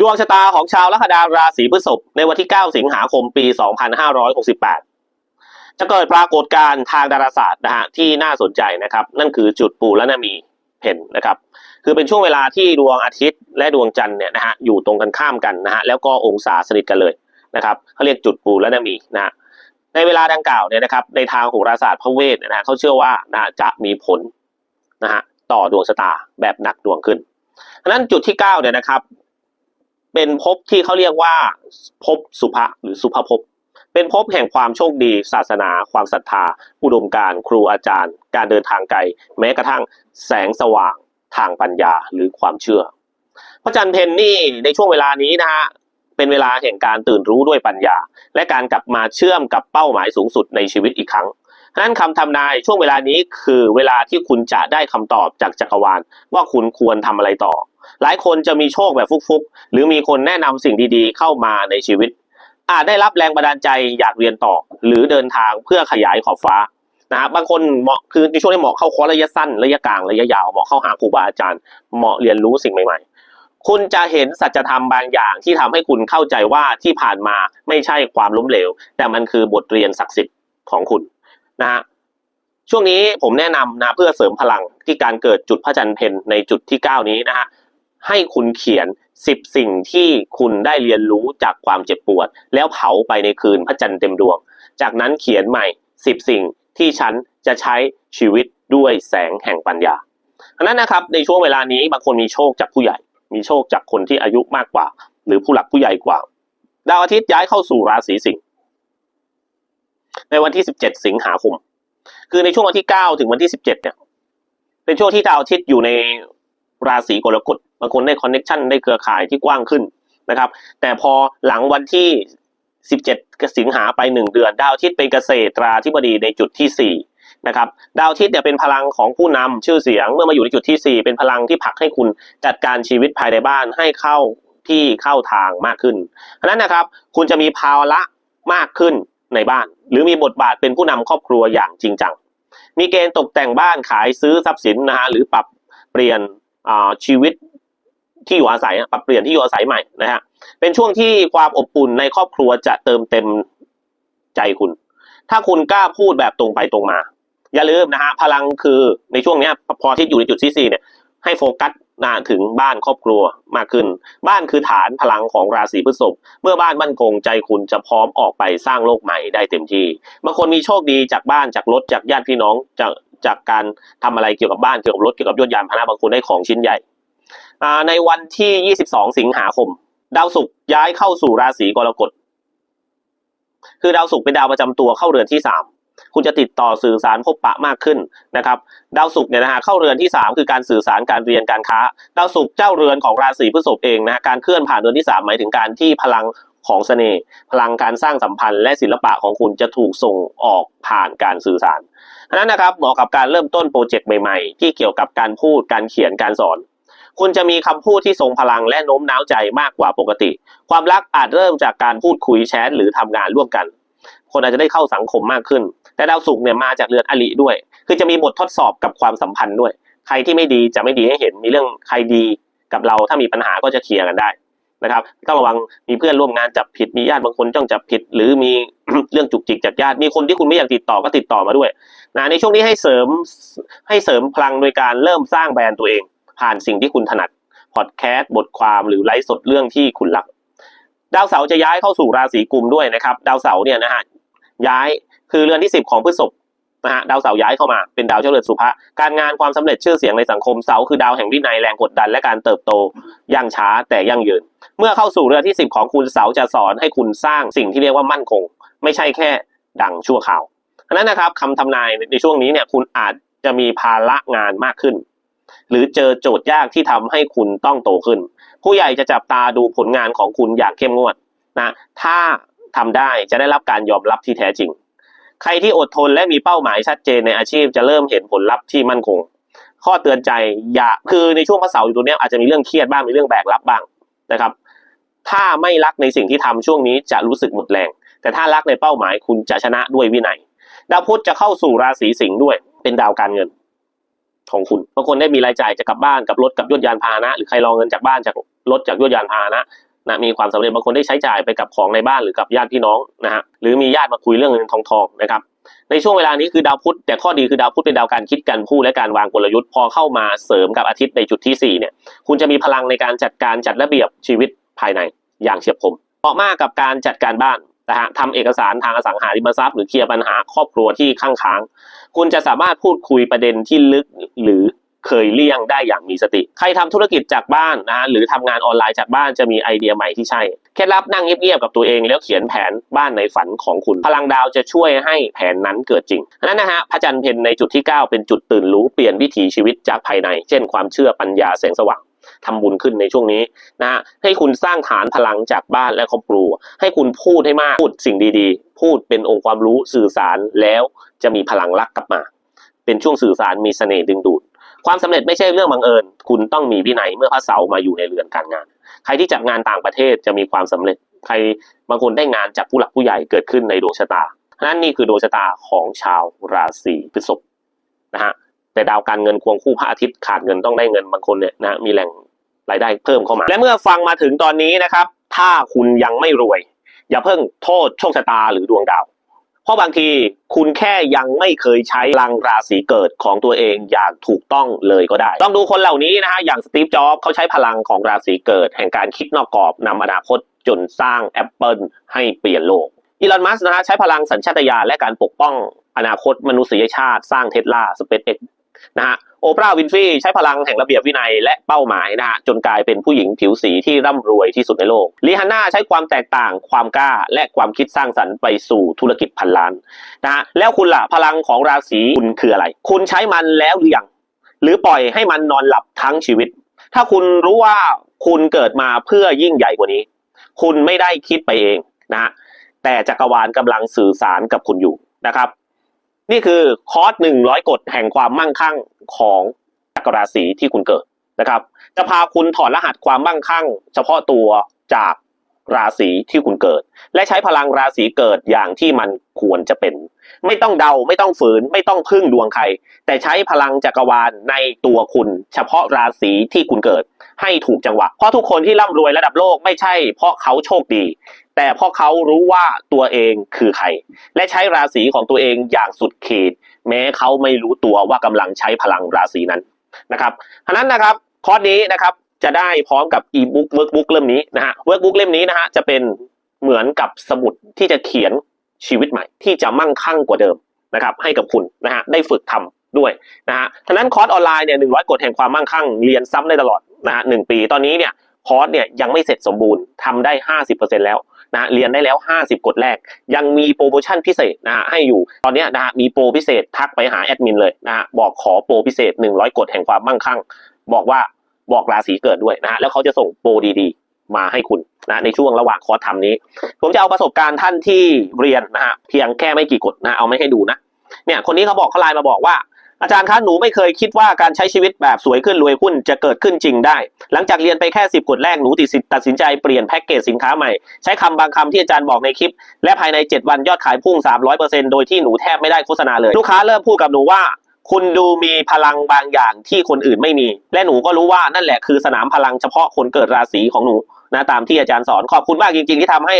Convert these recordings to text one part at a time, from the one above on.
ดวงชะตาของชาวลัคนาราศีพฤษภในวันที่ 9 สิงหาคมปี 2568 จะเกิดปรากฏการณ์ทางดาราศาสตร์นะฮะที่น่าสนใจนะครับ นั่นคือจุดปูและนามีเพนนะครับ คือเป็นช่วงเวลาที่ดวงอาทิตย์และดวงจันทร์เนี่ยนะฮะอยู่ตรงกันข้ามกันนะฮะแล้วก็องศาสนิทกันเลยนะครับเขาเรียกจุดปูและนามีนะฮะในเวลาดังกล่าวเนี่ยนะครับในทางโหราศาสตร์พระเวทนะฮะเขาเชื่อว่านะจะมีผลนะฮะต่อดวงชะตาแบบหนักดวงขึ้นเพราะนั้นจุดที่เก้าเนี่ยนะครับ เป็นภพที่เขาเรียกว่าภพสุภะหรือสุภภพ เป็นภพแห่งความโชคดี ศาสนา ความศรัทธา อุดมการครูอาจารย์ การเดินทางไกล แม้กระทั่งแสงสว่างทางปัญญาหรือความเชื่อ พระจันทร์เพนนี่ในช่วงเวลานี้นะฮะเป็นเวลาแห่งการตื่นรู้ด้วยปัญญา และการกลับมาเชื่อมกับเป้าหมายสูงสุดในชีวิตอีกครั้ง ฉะนั้นคำทำนายช่วงเวลานี้คือเวลาที่คุณจะได้คำตอบจากจักรวาล ว่าคุณควรทำอะไรต่อ หลายคนจะมีโชคแบบฟุกๆ หรือมีคนแนะนำสิ่งดีๆ เข้ามาในชีวิต อาจได้รับแรงบันดาลใจอยากเรียนต่อ หรือเดินทางเพื่อขยายขอบฟ้านะฮะบางคนเหมาะคือในช่วงนี้เหมาะเข้าคอร์สระยะสั้นระยะกลางระยะยาวเหมาะเข้าหาครูบาอาจารย์ เหมาะเรียนรู้สิ่งใหม่ ๆ คุณจะเห็นสัจธรรมบางอย่างที่ทำให้คุณเข้าใจว่าที่ผ่านมาไม่ใช่ความล้มเหลว แต่มันคือบทเรียนศักดิ์สิทธิ์ของคุณ นะฮะช่วงนี้ผมแนะนำนะเพื่อเสริมพลังที่การเกิดจุดพระจันทร์เพนในจุดที่ 9 นี้นะฮะให้คุณเขียน 10 สิ่งที่คุณได้เรียนรู้จากความเจ็บปวด แล้วเผาไปในคืนพระจันทร์เต็มดวง จากนั้นเขียนใหม่ 10 สิ่งที่ฉันจะใช้ชีวิตด้วยแสงแห่งปัญญาอันนั้นนะครับในช่วงเวลานี้บางคนมีโชคจากผู้ใหญ่ มีโชคจากคนที่อายุมากกว่า หรือผู้หลักผู้ใหญ่กว่า ดาวอาทิตย์ย้ายเข้าสู่ราศีสิงห์ ในวันที่ 17 สิงหาคม คือในช่วงวันที่ 9 ถึงวันที่ 17 เนี่ย เป็นช่วงที่ดาวอาทิตย์อยู่ในราศีกรกฎบางคนได้คอนเน็ชันได้เครือข่ายที่กว้างขึ้นนะครับ แต่พอหลังวันที่ 17 สิงหาไปหนึ่งเดือน ดาวอาทิตย์เป็นเกษตราธิบดีในจุดที่ 4นะครับดาวอาทิตย์เนี่ยเป็นพลังของผู้นำชื่อเสียงเมื่อมาอยู่ในจุดที่ 4 เป็นพลังที่ผลักให้คุณจัดการชีวิตภายในบ้านให้เข้าที่เข้าทางมากขึ้นเพราะนั้นนะครับ คุณจะมีภาระมากขึ้น ในบ้าน หรือมีบทบาทเป็นผู้นำครอบครัวอย่างจริงจัง มีเกณฑ์ตกแต่งบ้านขายซื้อทรัพย์สินนะฮะหรือปรับเปลี่ยนชีวิตที่อยู่อาศัยปรับเปลี่ยนที่อยู่อาศัยใหม่นะฮะเป็นช่วงที่ความอบอุ่นในครอบครัวจะเติมเต็มใจคุณ ถ้าคุณกล้าพูดแบบตรงไปตรงมา อย่าลืมนะฮะพลังคือในช่วงนี้พอที่อยู่ในจุดที่สี่เนี่ย ให้โฟกัสนะถึงบ้านครอบครัวมากขึ้น บ้านคือฐานพลังของราศีพฤษภเมื่อบ้านมั่นคงใจคุณจะพร้อมออกไปสร้างโลกใหม่ได้เต็มที่บางคนมีโชคดีจากบ้านจากรถจากญาติพี่น้องจากจากการทำอะไรเกี่ยวกับบ้านเกี่ยวกับรถเกี่ยวกับยนยานพาหนะบางคนได้ของชิ้นใหญ่ในวันที่ 22 สิงหาคม ดาวศุกร์ย้ายเข้าสู่ราศีกรกฎคือดาวศุกร์เป็นดาวประจำตัวเข้าเรือนที่สาม คุณจะติดต่อสื่อสารพบปะมากขึ้นนะครับดาวศุกร์เนี่ยนะฮะเข้าเรือนที่สามคือการสื่อสารการเรียนการค้าดาวศุกร์เจ้าเรือนของราศีพฤษภเองนะฮะการเคลื่อนผ่านเรือนที่สามหมายถึงการที่พลังของเสน่ห์พลังการสร้างสัมพันธ์และศิลปะของคุณจะถูกส่งออกผ่านการสื่อสารอันนั้นนะครับเหมาะกับการเริ่มต้นโปรเจกต์ใหม่ๆ ที่เกี่ยวกับการพูดการเขียนการสอน คุณจะมีคำพูดที่ทรงพลังและโน้มน้าวใจมากกว่าปกติ ความรักอาจเริ่มจากการพูดคุยแชทหรือทำงานร่วมกัน คนอาจจะได้เข้าสังคมมากขึ้น แต่ดาวศุกร์เนี่ยมาจากเรือนอริด้วย คือจะมีบททดสอบกับความสัมพันธ์ด้วย ใครที่ไม่ดีจะไม่ดีให้เห็น มีเรื่องใครดีกับเราถ้ามีปัญหาก็จะเคลียร์กันได้นะครับต้องระวังมีเพื่อนร่วมงานจับผิดมีญาติบางคนจ้องจับผิด หรือมีเรื่องจุกจิกจากญาติมีคนที่คุณไม่อยากติดต่อก็ติดต่อมาด้วยนะในช่วงนี้ให้เสริมให้เสริมพลังโดยการเริ่มสร้างแบรนด์ตัวเอง ผ่านสิ่งที่คุณถนัดพอดแคสต์บทความหรือไลฟ์สดเรื่องที่คุณรัก ดาวเสาร์จะย้ายเข้าสู่ราศีกุมด้วยนะครับ ดาวเสาร์เนี่ยนะฮะย้ายคือเรือนที่สิบของพฤษภนะฮะดาวเสาร์ย้ายเข้ามาเป็นดาวเจ้าเรือนสุภะการงานความสำเร็จชื่อเสียงในสังคมเสาร์คือดาวแห่งวินัยแรงกดดันและการเติบโตยั่งช้าแต่ยั่งยืน เมื่อเข้าสู่เรือนที่สิบของคุณเสาร์จะสอนให้คุณสร้างสิ่งที่เรียกว่ามั่นคง ไม่ใช่แค่ดังชั่วคราวอันนั้นนะครับคำทำนายในช่วงนี้เนี่ยคุณอาจจะมีภาระงานมากขึ้น หรือเจอโจทย์ยากที่ทำให้คุณต้องโตขึ้น ผู้ใหญ่จะจับตาดูผลงานของคุณอย่างเข้มงวดนะถ้าทำได้จะได้รับการยอมรับที่แท้จริง ใครที่อดทนและมีเป้าหมายชัดเจนในอาชีพจะเริ่มเห็นผลลัพธ์ที่มั่นคง ข้อเตือนใจอย่าคือในช่วงพระเสาร์อยู่ตรงนี้อาจจะมีเรื่องเครียดบ้างมีเรื่องแบกรับบ้างนะครับ ถ้าไม่รักในสิ่งที่ทำช่วงนี้จะรู้สึกหมดแรง แต่ถ้ารักในเป้าหมายคุณจะชนะด้วยวินัยดาวพุธจะเข้าสู่ราศีสิงห์ด้วยเป็นดาวการเงิน ของคุณบางคนได้มีรายจ่ายจะกลับบ้านกับรถกับยวดยานพาหนะ หรือใครรองเงินจากบ้านจากรถจากยวดยานพาหนะนะมีความสำเร็จบางคนได้ใช้จ่ายไปกับของในบ้านหรือกับญาติพี่น้องนะฮะหรือมีญาติมาคุยเรื่องเงินทองทองนะครับในช่วงเวลานี้คือดาวพุธแต่ข้อดีคือดาวพุธเป็นดาวการคิดการพูดและการวางกลยุทธ์พอเข้ามาเสริมกับอาทิตย์ในจุดที่สี่เนี่ยคุณจะมีพลังในการจัดการจัดระเบียบชีวิตภายในอย่างเฉียบคมเหมาะมากกับการจัดการบ้าน นะฮะทำเอกสารทางอสังหาริมทรัพย์หรือเคลียร์ปัญหาครอบครัวที่ข้างค้าง คุณจะสามารถพูดคุยประเด็นที่ลึกหรือเคยเลี่ยงได้อย่างมีสติ ใครทำธุรกิจจากบ้านนะฮะหรือทำงานออนไลน์จากบ้านจะมีไอเดียใหม่ที่ใช่ เคล็ดลับนั่งเงียบๆกับตัวเองแล้วเขียนแผนบ้านในฝันของคุณ พลังดาวจะช่วยให้แผนนั้นเกิดจริงนั้นนะฮะพระจันทร์เพนในจุดที่ 9 เป็นจุดตื่นรู้เปลี่ยนวิถีชีวิตจากภายใน เช่นความเชื่อปัญญาแสงสว่าง ทำบุญขึ้นในช่วงนี้นะฮะให้คุณสร้างฐานพลังจากบ้านและครอบครัว ให้คุณพูดให้มากพูดสิ่งดีๆ พูดเป็นองค์ความรู้สื่อสารแล้วจะมีพลังรักกลับมา เป็นช่วงสื่อสารมีเสน่ห์ดึงดูด ความสำเร็จไม่ใช่เรื่องบังเอิญ คุณต้องมีวินัยเมื่อพระเสาร์มาอยู่ในเรือนการงาน ใครที่จัดงานต่างประเทศจะมีความสำเร็จ ใครบางคนได้งานจากผู้หลักผู้ใหญ่เกิดขึ้นในดวงชะตานั่นนี่คือดวงชะตาของชาวราศีพฤษภนะฮะแต่ดาวการเงินควงคู่พระอาทิตย์ขาดเงินต้องได้เงินบางคนเนี่ยนะมีแหล่ง รายได้เพิ่มเข้ามา และเมื่อฟังมาถึงตอนนี้นะครับ ถ้าคุณยังไม่รวย อย่าเพิ่งโทษโชคชะตาหรือดวงดาว เพราะบางทีคุณแค่ยังไม่เคยใช้พลังราศีเกิดของตัวเองอย่างถูกต้องเลยก็ได้ ต้องดูคนเหล่านี้นะฮะอย่างสตีฟจ็อบเขาใช้พลังของราศีเกิด แห่งการคิดนอกกรอบนำอนาคตจนสร้างแอปเปิลให้เปลี่ยนโลกอีลอนมัสนะฮะใช้พลังสัญชาตญาณและการปกป้องอนาคตมนุษยชาติ สร้างเทสลาสเปซเอ็ก นะฮะโอปราห์วินฟรีใช้พลังแห่งระเบียบวินัยและเป้าหมายนะฮะจนกลายเป็นผู้หญิงผิวสีที่ร่ำรวยที่สุดในโลกลีฮันน่าใช้ความแตกต่างความกล้า และความคิดสร้างสรรค์ไปสู่ธุรกิจพันล้านนะฮะแล้วคุณล่ะพลังของราศีคุณคืออะไร คุณใช้มันแล้วหรือยังหรือปล่อยให้มันนอนหลับทั้งชีวิต ถ้าคุณรู้ว่าคุณเกิดมาเพื่อยิ่งใหญ่กว่านี้ คุณไม่ได้คิดไปเองนะฮะแต่จักรวาลกำลังสื่อสารกับคุณอยู่นะครับ นี่คือคอร์สหนึ่งร้อยกฎแห่งความมั่งคั่งของจักรราศีที่คุณเกิดนะครับ จะพาคุณถอดรหัสความมั่งคั่ง เฉพาะตัวจาก ราศีที่คุณเกิด และใช้พลังราศีเกิดอย่างที่มันควรจะเป็น ไม่ต้องเดาไม่ต้องฝืน ไม่ต้องพึ่งดวงใคร แต่ใช้พลังจักรวาลในตัวคุณ เฉพาะราศีที่คุณเกิด ให้ถูกจังหวะ เพราะทุกคนที่ร่ำรวยระดับโลกไม่ใช่ เพราะเขาโชคดี แต่เพราะเขารู้ว่าตัวเองคือใคร และใช้ราศีของตัวเองอย่างสุดขีด แม้เขาไม่รู้ตัวว่ากำลังใช้พลังราศีนั้นนะครับฉะนั้นนะครับคอร์สนี้นะครับ จะได้พร้อมกับอีบุ๊กเวิร์กบุ๊กเล่มนี้นะฮะเวิร์กบุ๊กเล่มนี้นะฮะจะเป็นเหมือนกับสมุดที่จะเขียนชีวิตใหม่ ที่จะมั่งคั่งกว่าเดิมนะครับให้กับคุณนะฮะได้ฝึกทำด้วยนะฮะฉะนั้นคอร์สออนไลน์เนี่ยหนึ่งร้อยกฎแห่งความมั่งคั่งเรียนซ้ำได้ตลอดนะฮะหนึ่งปีตอนนี้เนี่ยคอร์สเนี่ยยังไม่เสร็จสมบูรณ์ทำได้ห้าสิบเปอร์เซ็นแล้วนะเรียนได้แล้ว 50กฎแรก ยังมีโปรโมชั่นพิเศษนะฮะให้อยู่ ตอนนี้นะฮะมีโปรพิเศษทักไปหาแอดมินเลยนะฮะบอกขอโปรพิเศษ 100กฎแห่งความมั่งคั่ง บอกว่า บอกราศีเกิดด้วยนะฮะแล้วเขาจะส่งโปรดีๆ มาให้คุณนะในช่วงระหว่างคอร์สทำนี้ ผมจะเอาประสบการณ์ท่านที่เรียนนะฮะเพียงแค่ไม่กี่กฎนะเอาไม่ให้ดูนะเนี่ยคนนี้เขาบอกเขาไลน์มาบอกว่าอาจารย์คะหนูไม่เคยคิดว่าการใช้ชีวิตแบบสวยขึ้นรวยขึ้นจะเกิดขึ้นจริงได้ หลังจากเรียนไปแค่ 10 กฎแรกหนูติดสินตัดสินใจเปลี่ยนแพ็กเกจสินค้าใหม่ ใช้คำบางคำที่อาจารย์บอกในคลิป และภายใน 7 วันยอดขายพุ่ง 300%โดยที่หนูแทบไม่ได้โฆษณาเลย ลูกค้าเริ่มพูดกับหนูว่า คุณดูมีพลังบางอย่างที่คนอื่นไม่มี และหนูก็รู้ว่านั่นแหละคือสนามพลังเฉพาะคนเกิดราศีของหนูนะตามที่อาจารย์สอนขอบคุณมากจริง ๆ ที่ทำให้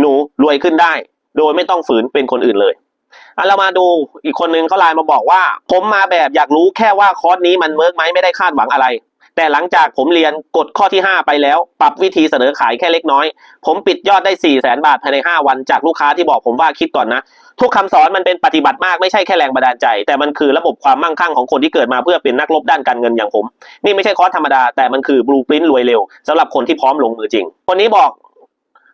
หนูรวยขึ้นได้ โดยไม่ต้องฝืนเป็นคนอื่นเลยอะเรามาดูอีกคนนึงเขาไลน์มาบอกว่า ผมมาแบบอยากรู้แค่ว่าคอร์สนี้มันเวิร์กไหมไม่ได้คาดหวังอะไร แต่หลังจากผมเรียนกดข้อที่ 5 ไปแล้ว ปรับวิธีเสนอขายแค่เล็กน้อย ผมปิดยอดได้4 0 0แสนบาทภายใน 5 วันจากลูกค้าที่บอกผมว่าคิดก่อนนะ ทุกคำสอนมันเป็นปฏิบัติมากไม่ใช่แค่แรงบันดาลใจ แต่มันคือระบบความมั่งคั่งของคนที่เกิดมาเพื่อเป็นนักลบด้านการเงินอย่างผม นี่ไม่ใช่คอร์สธรรมดาแต่มันคือบลูปรินต์รวยเร็วสำหรับคนที่พร้อมลงมือจริง คนนี้บอก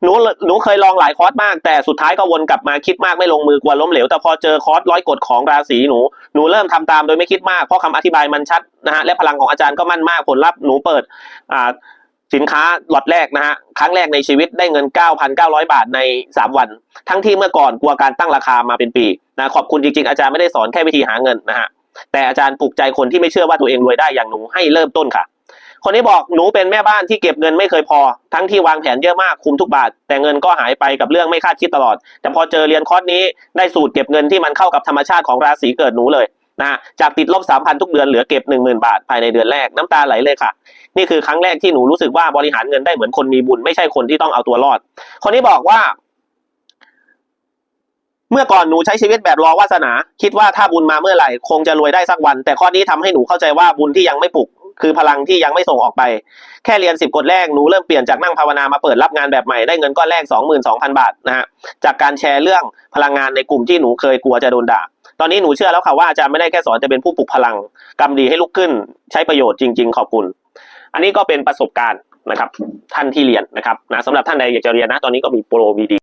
หนูหนูเคยลองหลายคอร์สมาก แต่สุดท้ายก็วนกลับมาคิดมากไม่ลงมือกลัวล้มเหลว แต่พอเจอคอร์สร้อยกฎของราศีหนูหนูเริ่มทำตามโดยไม่คิดมากเพราะคำอธิบายมันชัดนะฮะและพลังของอาจารย์ก็มั่นมากผลลัพธ์หนูเปิดอ่าสินค้าล็อตแรกนะฮะครั้งแรกในชีวิตได้เงิน 9,900 บาทใน 3 วัน ทั้งที่เมื่อก่อนกลัวการตั้งราคามาเป็นปีนะขอบคุณจริงๆ อาจารย์ไม่ได้สอนแค่วิธีหาเงินนะฮะแต่อาจารย์ปลุกใจคนที่ไม่เชื่อว่าตัวเองรวยได้อย่างหนูให้เริ่มต้นค่ะ คนนี้บอกหนูเป็นแม่บ้านที่เก็บเงินไม่เคยพอ ทั้งที่วางแผนเยอะมากคุมทุกบาท แต่เงินก็หายไปกับเรื่องไม่คาดคิดตลอด แต่พอเจอเรียนคอร์สนี้ได้สูตรเก็บเงินที่มันเข้ากับธรรมชาติของราศีเกิดหนูเลยนะจากติดลบสามพันทุกเดือนเหลือเก็บหนึ่งหมื่นบาทภายในเดือนแรกน้ำตาไหลเลยค่ะ นี่คือครั้งแรกที่หนูรู้สึกว่าบริหารเงินได้เหมือนคนมีบุญไม่ใช่คนที่ต้องเอาตัวรอด คนนี้บอกว่า เมื่อก่อนหนูใช้ชีวิตแบบรอวาสนา คิดว่าถ้าบุญมาเมื่อไหร่คงจะรวยได้สักวัน แต่ข้อนี้ทำให้หนูเข้าใจว่าบุญที่ยังไม่ปลุก คือพลังที่ยังไม่ส่งออกไป แค่เรียนสิบกฎแรกหนูเริ่มเปลี่ยนจากนั่งภาวนามาเปิดรับงานแบบใหม่ได้เงินก้อนแรกสองหมื่นสองพันบาทนะฮะจากการแชร์เรื่องพลังงานในกลุ่มที่หนูเคยกลัวจะโดนด่าตอนนี้หนูเชื่อแล้วค่ะว่าอาจารย์ไม่ได้แค่สอนจะเป็นผู้ปลุกพลังกำดีให้ลุกขึ้น ใช้ประโยชน์จริง ๆ ขอบคุณ อันนี้ก็เป็นประสบการณ์นะครับ ท่านที่เรียนนะครับนะสำหรับท่านใดอยากจะเรียนนะ ตอนนี้ก็มีโปรวีดี